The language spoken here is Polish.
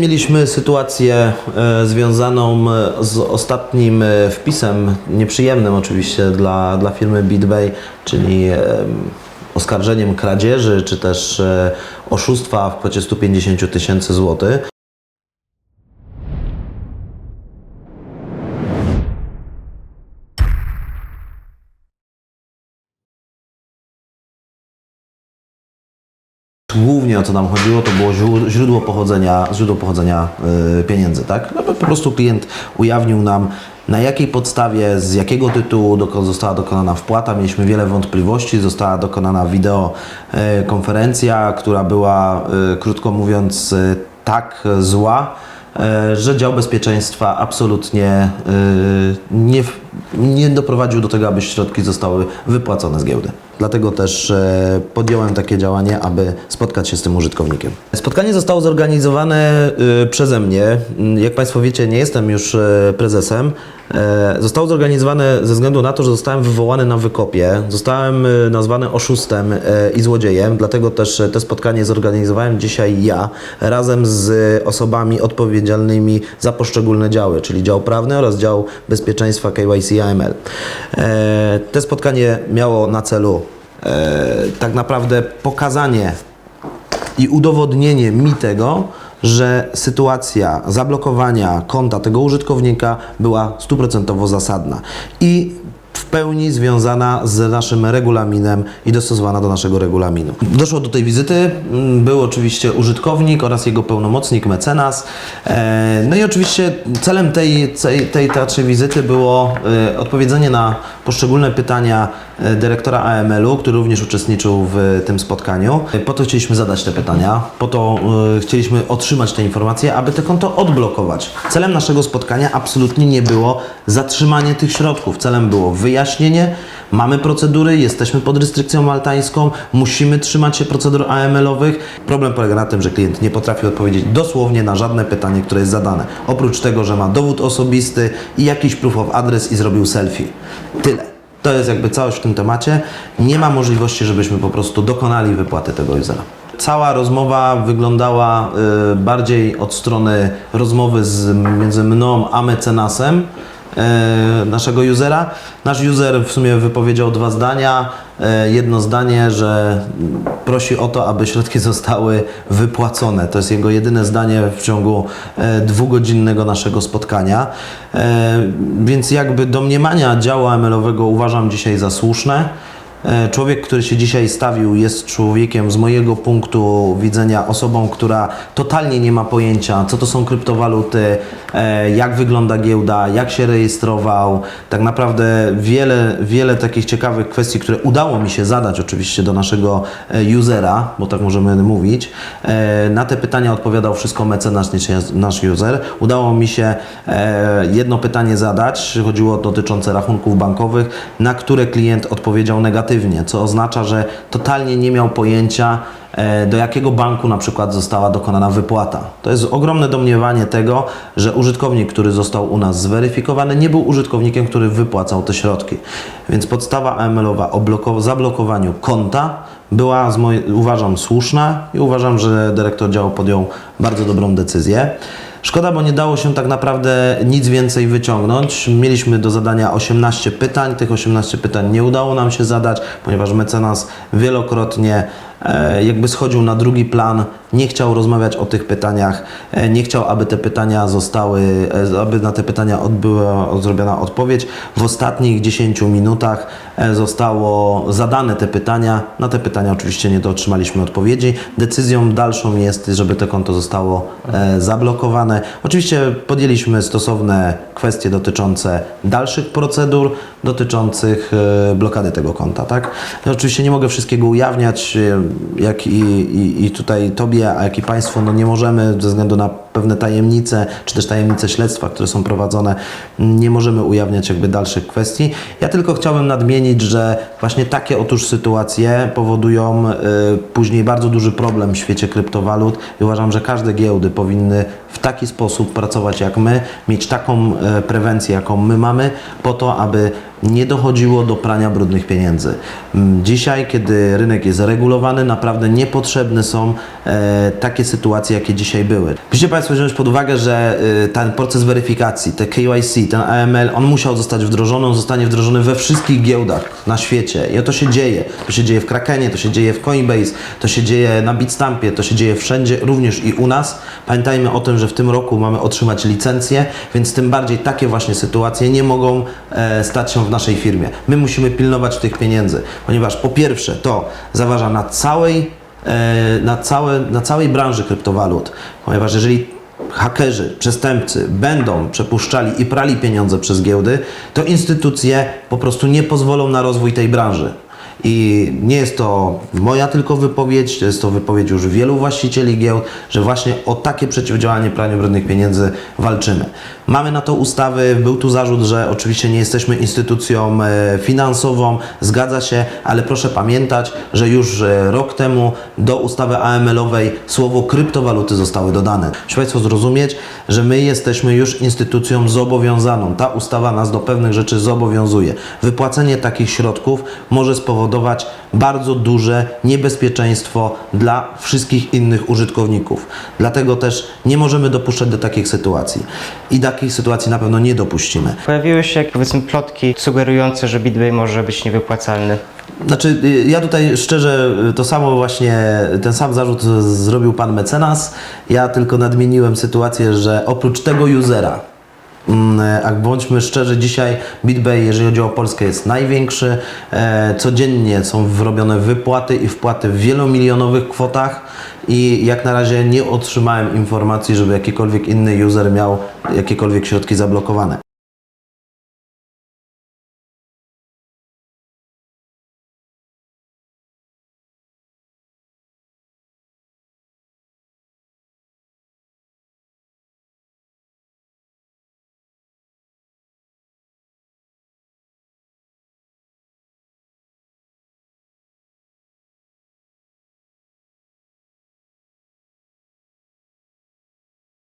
mieliśmy sytuację e, związaną e, z ostatnim e, wpisem, nieprzyjemnym oczywiście dla, dla firmy BitBay, czyli oskarżeniem kradzieży czy też oszustwa w kwocie 150 000 tysięcy złotych. Głównie o co nam chodziło, to było źródło- pochodzenia, źródło pochodzenia y, pieniędzy, tak? No, po prostu klient ujawnił nam, na jakiej podstawie, z jakiego tytułu została dokonana wpłata. Mieliśmy wiele wątpliwości, została dokonana wideo y, konferencja, która była, y, krótko mówiąc, tak zła, że dział bezpieczeństwa absolutnie nie, nie doprowadził do tego, aby środki zostały wypłacone z giełdy. Dlatego też e, podjąłem takie działanie, aby spotkać się z tym użytkownikiem. Spotkanie zostało zorganizowane y, przeze mnie. Mm, Jak Państwo wiecie, nie jestem już e, prezesem. E, Zostało zorganizowane ze względu na to, że zostałem wywołany na wykopie. Zostałem e, nazwany oszustem e, i złodziejem, dlatego też e, to spotkanie zorganizowałem dzisiaj ja razem z osobami odpowiedzialnymi za poszczególne działy, czyli dział prawny oraz dział bezpieczeństwa KYC AML. E, Te spotkanie miało na celu e, tak naprawdę pokazanie i udowodnienie mi tego, że sytuacja zablokowania konta tego użytkownika była stuprocentowo zasadna i pełni związana z naszym regulaminem i dostosowana do naszego regulaminu. Doszło do tej wizyty, mm, był oczywiście użytkownik oraz jego pełnomocnik, mecenas. E, No i oczywiście celem tej, tej, tej wizyty było e, odpowiedzenie na poszczególne pytania e, dyrektora AML-u, który również uczestniczył w tym spotkaniu. Po to chcieliśmy zadać te pytania, po to chcieliśmy otrzymać te informacje, aby te konto odblokować. Celem naszego spotkania absolutnie nie było zatrzymanie tych środków. Celem było wyjaśnienie, mamy procedury, jesteśmy pod restrykcją maltańską, musimy trzymać się procedur AML-owych. Problem polega na tym, że klient nie potrafi odpowiedzieć dosłownie na żadne pytanie, które jest zadane. Oprócz tego, że ma dowód osobisty i jakiś proof of address i zrobił selfie. Tyle. To jest jakby całość w tym temacie. Nie ma możliwości, żebyśmy po prostu dokonali wypłaty tego usera. Cała rozmowa wyglądała y, bardziej od strony rozmowy z, między mną a mecenasem naszego usera. Nasz user w sumie wypowiedział dwa zdania. Y, jedno zdanie, że prosi o to, aby środki zostały wypłacone. To jest jego jedyne zdanie w ciągu e, dwugodzinnego naszego spotkania. E, więc jakby domniemania działu AML-owego uważam dzisiaj za słuszne. E, Człowiek, który się dzisiaj stawił, jest człowiekiem z mojego punktu widzenia osobą, która totalnie nie ma pojęcia, co to są kryptowaluty, e, jak wygląda giełda, jak się rejestrował. Tak naprawdę wiele, wiele takich ciekawych kwestii, które udało mi się zadać oczywiście do naszego e, usera, bo tak możemy mówić. Na te pytania odpowiadał wszystko mecenas, nasz user. Udało mi się jedno pytanie zadać, chodziło dotyczące rachunków bankowych, na które klient odpowiedział negatywnie, co oznacza, że totalnie nie miał pojęcia, e, do jakiego banku na przykład została dokonana wypłata. To jest ogromne domniewanie tego, że użytkownik, który został u nas zweryfikowany, nie był użytkownikiem, który wypłacał te środki. Więc podstawa AML-owa o bloko- zablokowaniu konta była, mojej, uważam, słuszna i uważam, że dyrektor działu podjął bardzo dobrą decyzję. Szkoda, bo nie dało się tak naprawdę nic więcej wyciągnąć. Mieliśmy do zadania 18 pytań. Tych 18 pytań nie udało nam się zadać, ponieważ mecenas wielokrotnie jakby schodził na drugi plan, nie chciał rozmawiać o tych pytaniach, e, nie chciał, aby te pytania zostały, e, aby na te pytania odbyła zrobiona odpowiedź. W ostatnich 10 minutach e, zostało zadane te pytania. Na te pytania oczywiście nie otrzymaliśmy odpowiedzi. Decyzją dalszą jest, żeby to konto zostało e, zablokowane. Oczywiście podjęliśmy stosowne kwestie dotyczące dalszych procedur, dotyczących e, blokady tego konta, tak? Oczywiście nie mogę wszystkiego ujawniać, e, jak i, i, i tutaj Tobie, jak i Państwu, no nie możemy ze względu na pewne tajemnice, czy też tajemnice śledztwa, które są prowadzone, nie możemy ujawniać jakby dalszych kwestii. Ja tylko chciałbym nadmienić, że właśnie takie otóż sytuacje powodują y, później bardzo duży problem w świecie kryptowalut i uważam, że każde giełdy powinny w taki sposób pracować jak my, mieć taką e, prewencję, jaką my mamy, po to, aby nie dochodziło do prania brudnych pieniędzy. Mm, Dzisiaj, kiedy rynek jest regulowany, naprawdę niepotrzebne są e, takie sytuacje, jakie dzisiaj były. Widzicie Państwo, wziąć pod uwagę, że y, ten proces weryfikacji, te KYC, ten AML, on musiał zostać wdrożony, on zostanie wdrożony we wszystkich giełdach na świecie. I to się dzieje. To się dzieje w Krakenie, to się dzieje w Coinbase, to się dzieje na Bitstampie, to się dzieje wszędzie, również i u nas. Pamiętajmy o tym, że w tym roku mamy otrzymać licencję, więc tym bardziej takie właśnie sytuacje nie mogą e, stać się w naszej firmie. My musimy pilnować tych pieniędzy, ponieważ po pierwsze to zaważa na całej e, na, całe, na całej branży kryptowalut, ponieważ jeżeli hakerzy, przestępcy będą przepuszczali i prali pieniądze przez giełdy, to instytucje po prostu nie pozwolą na rozwój tej branży. I nie jest to moja tylko wypowiedź, jest to wypowiedź już wielu właścicieli giełd, że właśnie o takie przeciwdziałanie praniu brudnych pieniędzy walczymy. Mamy na to ustawy, był tu zarzut, że oczywiście nie jesteśmy instytucją e, finansową, zgadza się, ale proszę pamiętać, że już e, rok temu do ustawy AML-owej słowo kryptowaluty zostały dodane. Muszę Państwo zrozumieć, że my jesteśmy już instytucją zobowiązaną. Ta ustawa nas do pewnych rzeczy zobowiązuje. Wypłacenie takich środków może spowodować bardzo duże niebezpieczeństwo dla wszystkich innych użytkowników. Dlatego też nie możemy dopuszczać do takich sytuacji. I takich sytuacji na pewno nie dopuścimy. Pojawiły się powiedzmy plotki sugerujące, że BitBay może być niewypłacalny. Znaczy, ja tutaj szczerze to samo właśnie, ten sam zarzut zrobił pan mecenas. Ja tylko nadmieniłem sytuację, że oprócz tego usera, a bądźmy szczerzy, dzisiaj BitBay, jeżeli chodzi o Polskę, jest największy. E, Codziennie są robione wypłaty i wpłaty w wielomilionowych kwotach i jak na razie nie otrzymałem informacji, żeby jakikolwiek inny user miał jakiekolwiek środki zablokowane.